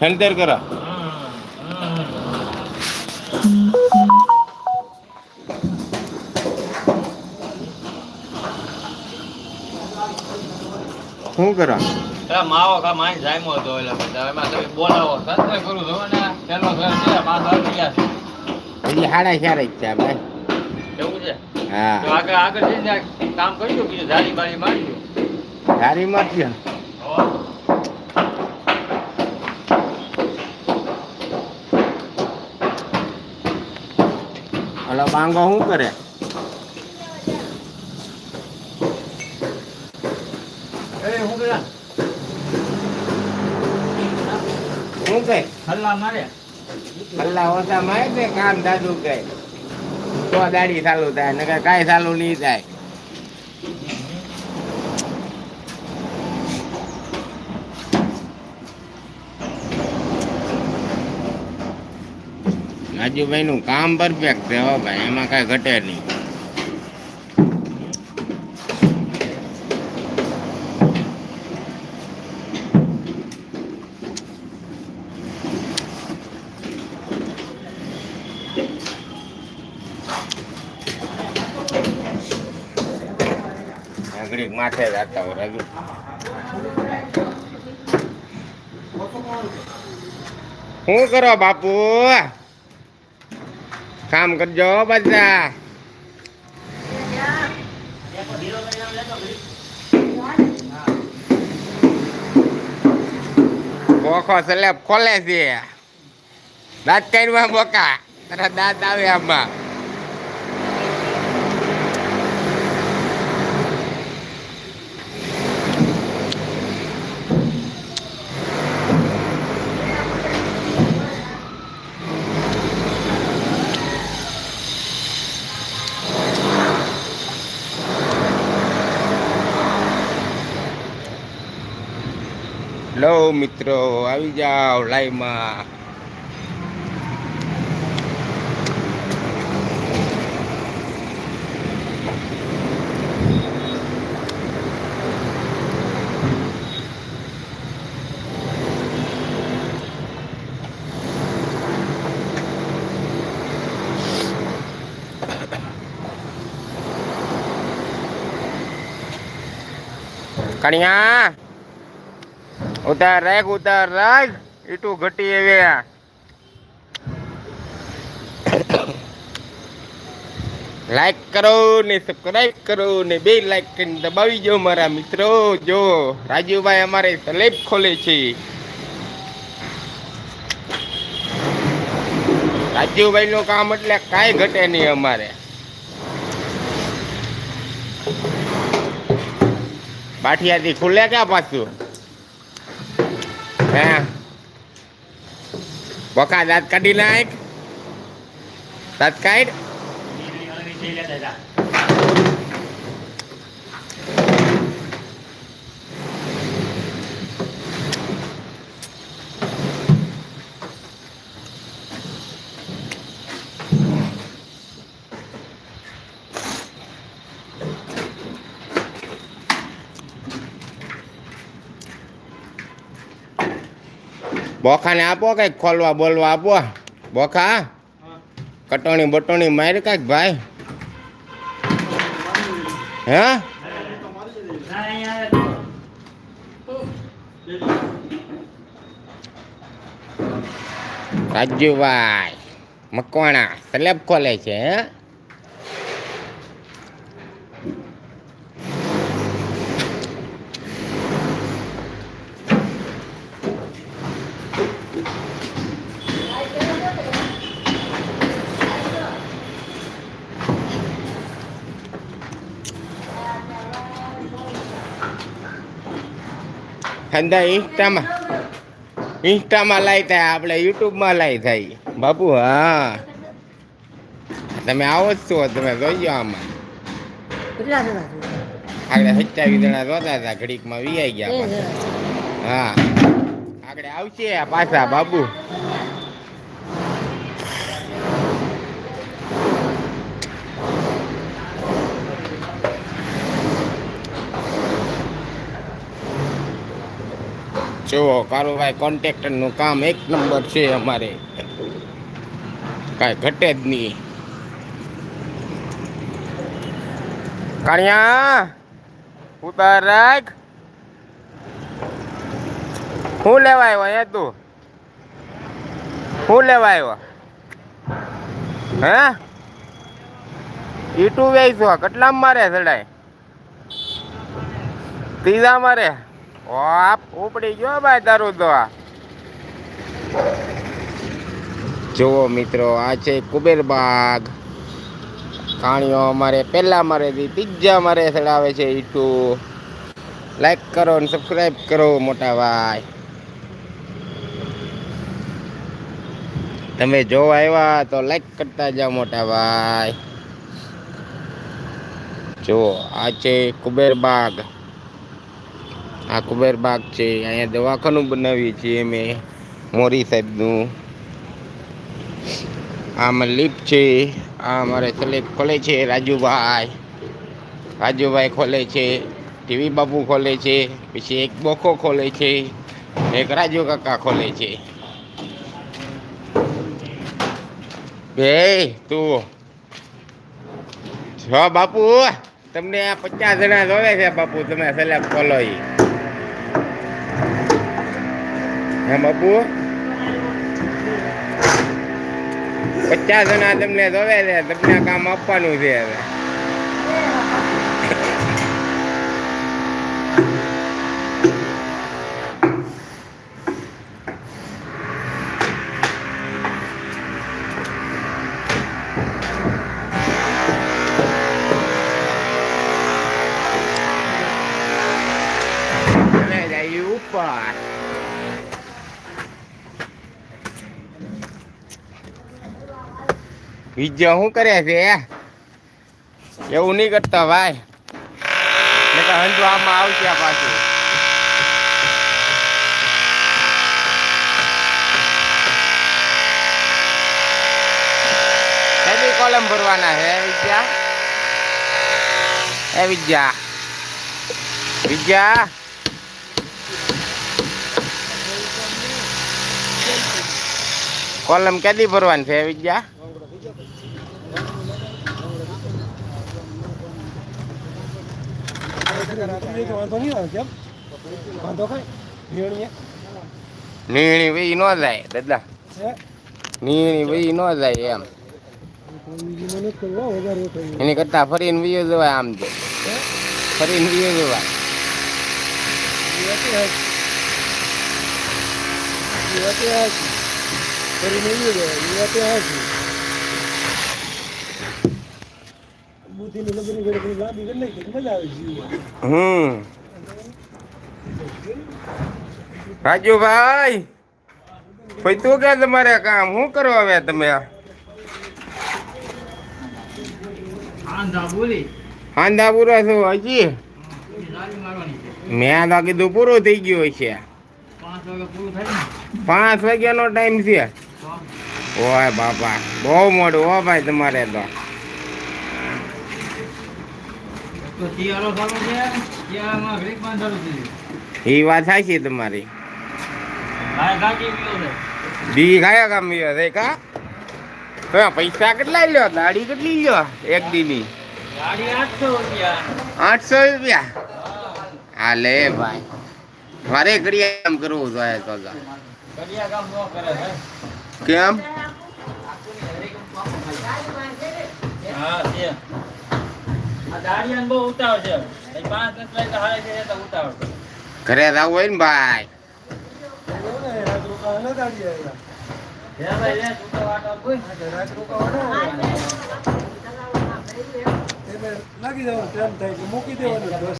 ખેંતર કરા. શું કરા? માવો કા માઈ જામ્યો હતો એટલે બધા એમાં તમે બોલાવો. સત્ય કરું છો ને પેલો છે પાંચ ગયા છે. ચાર જ છે આપણે એવું છે? હા. આગળ આગળ જઈને કામ કરી દો બીજું જારી બારી મારી દો સારી મરજો ઓલો બાંગો શું કરે? શું કહે હલ્લા મારે? હલ્લા ઓછા મારે કામ દાદુ કહે તો દાડી ચાલુ થાય ને કાંઈ ચાલુ નહીં થાય. રાજુભાઈ નું કામ પરફેક્ટ છે હો ભાઈ, એમાં કઈ ઘટે નહીં. ઘડીક માથે જતા હોય, રાજુ. શું કરો બાપુ? કામ કરજો બધા. બોખો સ્લેબ ખોલે છે. દાંત કાઢવા બોકા. તારા દાંત આવે આમાં. હેલો મિત્રો આવી જાઓ લાઈવમાં કણિયા ઉતાર રાખ ઉતાર રાખ. ઈટું ઘટી એવે લાઈક કરો ને સબસ્ક્રાઈબ કરો ને બે લાઈક કરીને દબાવી જો મારા મિત્રો. જો રાજુભાઈ અમારે સલેબ ખોલે છે. રાજુભાઈ નું કામ એટલે કાંઈ ઘટે નહીં અમારે. બાઠિયાથી ખુલે ક્યાં પાછું? હે બોકા દાંત કાઢી નાખ દાંત કાઢ બોખાને આપો, કંઈક ખોલવા બોલવા આપો. બોખા, કટોણી બટોણી માર કાંઈક ભાઈ. હે? રાજુભાઈ, મકવાણા સ્લેબ ખોલે છે, હે? અંદર ઇન્સ્ટામાં ઇન્સ્ટામાં લાઈ થાય આપણે યુટ્યુબમાં લાઈ થાય. બાપુ હા. તમે આવો જ છો તમે જોઈજો આમાં? આગળ સત્યાવીસ જણા જોતા હતા ઘડીકમાં વીઆઈ એ ગયા હા. આગળ આવશે પાછા બાબુ જુઓ, કારુભાઈ કોન્ટ્રાક્ટરનું કામ એક નંબર છે અમારે. કાંઈ ઘટે જ નહીં. કાણિયા ઉતાર રાખ. હું લેવા આવ્યો અહીંયા તું? શું લેવા આવ્યો? હે? ઈટું વેચો કેટલામ મારે સડાય? ત્રીજા મારે? ઓ આપ ઉપડી ગયો ભાઈ તારું તો આ જુઓ મિત્રો, આ છે કુબેર બાગ. કાણીઓ અમારે પહેલા મારેથી ત્રીજા મારે ચડાવે છે ઈટું. લાઈક કરો અને સબસ્ક્રાઈબ કરો, મોટા ભાઈ. તમે જોવા આવ્યા તો લાઈક કરતા જાઓ, મોટા ભાઈ. જુઓ, આ છે કુબેર બાગ. આ કુબેર બાગ છે. અહીંયા દવાખાનું બનાવીએ છીએ અમે, મોરી સાહેબનું. આમાં લિફ્ટ છે. આ અમારે સલેબ ખોલે છે રાજુભાઈ. રાજુભાઈ ખોલે છે, ટીવી બાબુ ખોલે છે, પછી એક બોખો ખોલે છે, એક રાજુ કાકા ખોલે છે. બે તું. છો બાપુ, તમને આ પચાસ જણા જોવે છે બાપુ, તમે સલેબ ખોલો ઈ. હા બાપુ પચાસ જણા તમને જોવે છે તમને કામ આપવાનું છે હવે ચલે જાય ઉપર બીજો શું કરે છે? એવું નહીં કરતા ભાઈ. તો આમાં આવશે પાછું. કઈ કોલમ ભરવાના છે, વિદ્યા. એ વિદ્યા. વિદ્યા. કોલમ કેદી ભરવાની છે, વિદ્યા? નીણી ભાઈ ન જાય, દાદા. નીણી ભાઈ ન જાય એમ. એની કરતા ફરીને વિયો જવાય આમ તો. ફરીને વિયો જવાય. બુદ્ધિની લગની ઘડી તો કે તમારે કામ? શું કરો હવે તમે? હાંધા પૂરા છો હજી? મેં તો કીધું પૂરું થઈ ગયું છે પાંચ વાગ્યાનો ટાઈમ છે. ઓય બાપા, બહુ મોડું હો ભાઈ તમારે તો. તો વાત થાય છે એ તમારી. ગાય દી ખાયા કામ ગયો કા? તમે પૈસા કેટલા લ્યો? દાડી કેટલી લ્યો? એક દીની. આઠસો રૂપિયા. હાલે હા લે ભાઈ. મારે ઘડીએ કામ કરવું જોઈએ તો. કડિયા કામ? હા દાડિયાને બહુ ઉતાવળ છે ભાઈ પાંચ દસ લઈને હારે છે તો ઉતાવળ કરે. ઘરે જવું હોય ને ભાઈ હે ભાઈ લે તું તો વાટ આપ કોઈ. લાગી જવાનું ટાઈમ થાય મૂકી દેવાનું